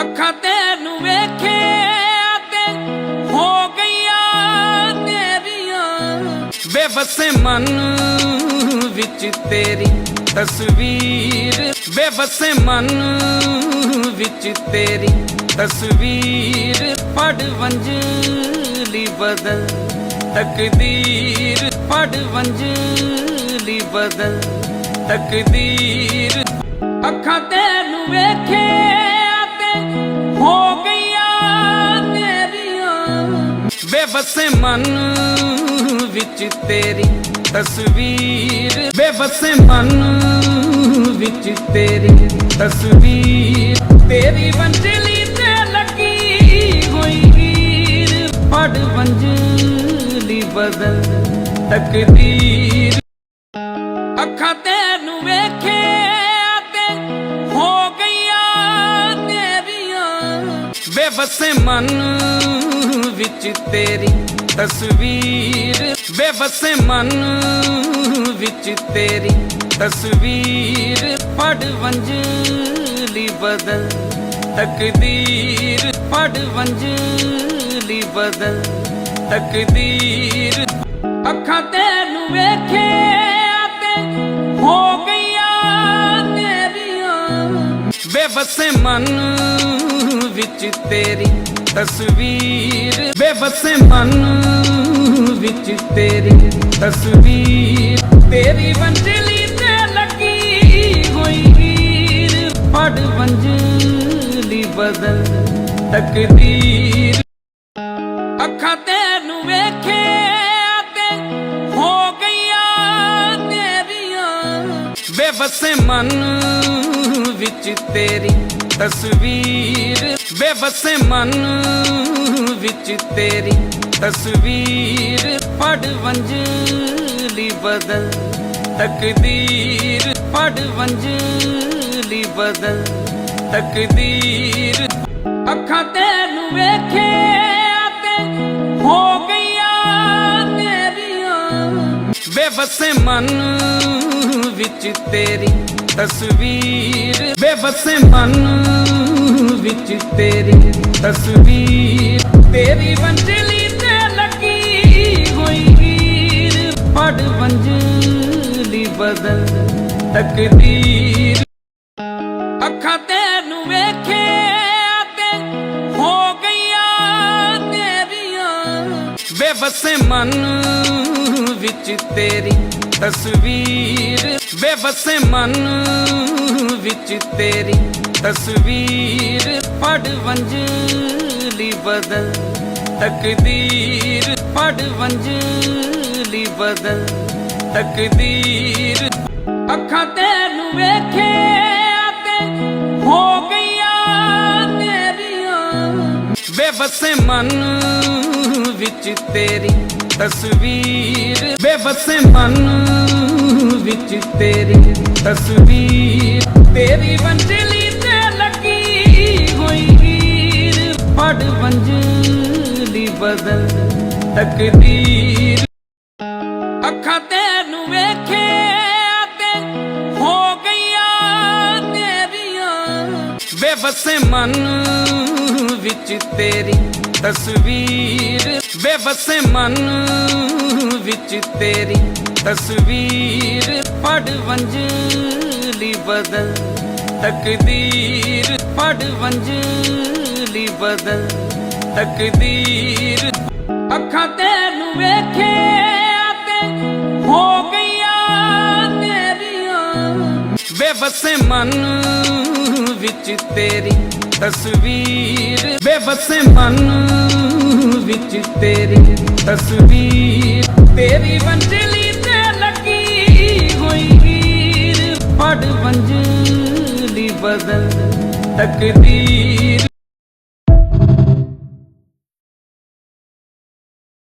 ਅੱਖਾਂ ਤੈਨੂੰ ਵੇਖੇ ਤੇ ਹੋ ਗਈਆਂ ਤੇਰੀਆਂ। ਬੇਬਸੇ ਮਨ ਵਿੱਚ ਤੇਰੀ ਤਸਵੀਰ। ਬੇਬਸੇ ਮਨ ਵਿੱਚ ਤੇਰੀ ਤਸਵੀਰ। ਪੜ ਵੰਜਲੀ ਬਦਲ ਤਕਦੀਰ। ਪੜ ਵੰਜਲੀ ਬਦਲ ਤਕਦੀਰ। ਅੱਖਾਂ ਤੈਨੂੰ ਵੇਖੇ ਤੇਰੀਆਂ ਮਨ ਵਿੱਚ ਤੇਰੀ ਤਸਵੀਰ। ਬੇਬਸੇ ਮਨ ਵਿੱਚ ਤੇਰੀ ਤਸਵੀਰ। ਤੇਰੀ ਵੰਜਲੀ ਤੇ ਲੱਗੀ ਹੋਈ ਹੀਰ। ਪੜ ਵੰਜਲੀ ਬਦਲ ਤਕਦੀਰ। ਅੱਖਾਂ ਤੈਨੂੰ ਵੇਖਿਆ ਤੇ ਹੋ ਗਈਆਂ ਤੇਰੀਆਂ। ਬੇਬਸੇ ਮਨ ਵਿੱਚ ਤੇਰੀ ਤਸਵੀਰ। ਬੇਬਸੇ ਮਨ ਵਿੱਚ ਤੇਰੀ ਤਸਵੀਰ। ਪੜ ਵੰਜਲੀ ਬਦਲ ਤਕਦੀਰ। ਪੜ ਵੰਜਲੀ ਬਦਲ ਤਕਦੀਰ। ਅੱਖਾਂ ਤੈਨੂੰ ਵੇਖਿਆ ਤੇ ਹੋ ਗਈਆਂ ਤੇਰੀਆਂ। ਬੇਬਸੇ ਮਨ ਵਿੱਚ ਤੇਰੀ ਤਸਵੀਰ। ਬੇਬਸੇ ਮਨ ਵਿੱਚ ਤੇਰੀ ਤਸਵੀਰ। ਤੇਰੀ ਵੰਜਲੀ ਤੇ ਲੱਗੀ ਹੋਈ ਹੀਰ। ਪੜ ਵੰਜਲੀ ਬਦਲ ਤਕਦੀਰ। ਅੱਖਾਂ ਤੈਨੂੰ ਵੇਖਿਆ ਤੇ ਹੋ ਗਈਆਂ ਤੇਰੀਆਂ। ਬੇਬਸੇ ਮਨ ਵਿੱਚ ਤੇਰੀ ਤਸਵੀਰ। ਬੇਬਸੇ ਮਨ ਵਿੱਚ ਤੇਰੀ ਤਸਵੀਰ। ਪੜ ਵੰਜਲੀ ਬਦਲ ਤਕਦੀਰ। ਪੜ ਵੰਜਲੀ ਬਦਲ ਤਕਦੀਰ। ਅੱਖਾਂ ਤੈਨੂੰ ਵੇਖਿਆ ਤੇ ਹੋ ਗਈਆਂ ਤੇਰੀਆਂ। ਬੇਬਸੇ ਮਨ ਵਿੱਚ ਤੇਰੀ ਤਸਵੀਰ। ਬੇਬਸੇ ਮਨ ਵਿੱਚ ਤੇਰੀ ਤਸਵੀਰ। ਤੇਰੀ ਵੰਜਲੀ ਤੇ ਲੱਗੀ ਹੋਈ ਹੀਰ। ਪੜ ਵੰਜਲੀ ਬਦਲ ਤਕਦੀਰ। ਅੱਖਾਂ ਤੈਨੂੰ ਵੇਖਿਆ ਤੇ ਹੋ ਗਈਆਂ ਤੇਰੀਆਂ। ਬੇਬਸੇ ਮਨ ਵਿੱਚ ਤੇਰੀ ਤਸਵੀਰ। ਬੇਬਸੇ ਮਨ ਵਿੱਚ ਤੇਰੀ ਤਸਵੀਰ। ਪੜ ਵੰਜਲੀ ਬਦਲ, ਤਕਦੀਰ। ਪੜ ਵੰਜਲੀ ਬਦਲ, ਤਕਦੀਰ। ਅੱਖਾਂ ਤੈਨੂੰ ਵੇਖੇ ਤੇ ਹੋ ਗਈਆਂ ਤੇਰੀਆਂ। ਬੇਬਸੇ ਮਨ ਵਿੱਚ ਤੇਰੀ ਤਸਵੀਰ। ਬੇਬਸੇ ਮਨ ਵਿੱਚ ਤੇਰੀ ਤਸਵੀਰ। ਤੇਰੀ ਵੰਜਲੀ ਤੇ ਲੱਗੀ ਹੋਈ ਹੀਰ। ਪੜ ਵੰਜਲੀ ਬਦਲ ਤਕਦੀਰ। ਅੱਖਾਂ ਤੈਨੂੰ ਵੇਖਿਆ ਤੇ ਹੋ ਗਈਆਂ ਤੇਰੀਆਂ। ਬੇਬਸੇ ਮਨ ਵਿੱਚ ਤੇਰੀ ਤਸਵੀਰ। ਬੇਬਸੇ ਮਨ ਵਿੱਚ ਤੇਰੀ ਤਸਵੀਰ। ਪੜ ਵੰਜਲੀ ਬਦਲ ਤਕਦੀਰ। ਪੜ ਵੰਜਲੀ ਬਦਲ ਤਕਦੀਰ। ਅੱਖਾਂ ਤੈਨੂੰ ਵੇਖਿਆ ਤੇ ਹੋ ਗਈਆਂ ਤੇਰੀਆਂ। ਬੇਬਸੇ ਮਨ ਵਿੱਚ ਤੇਰੀ ਤਸਵੀਰ। ਬੇਬਸੇ ਮਨ ਵਿੱਚ ਤੇਰੀ ਤਸਵੀਰ। ਤੇਰੀ ਵੰਜਲੀ ਤੇ ਲੱਗੀ ਹੋਈ ਹੀਰ। ਪੜ ਵੰਜਲੀ ਬਦਲ ਤਕਦੀਰ।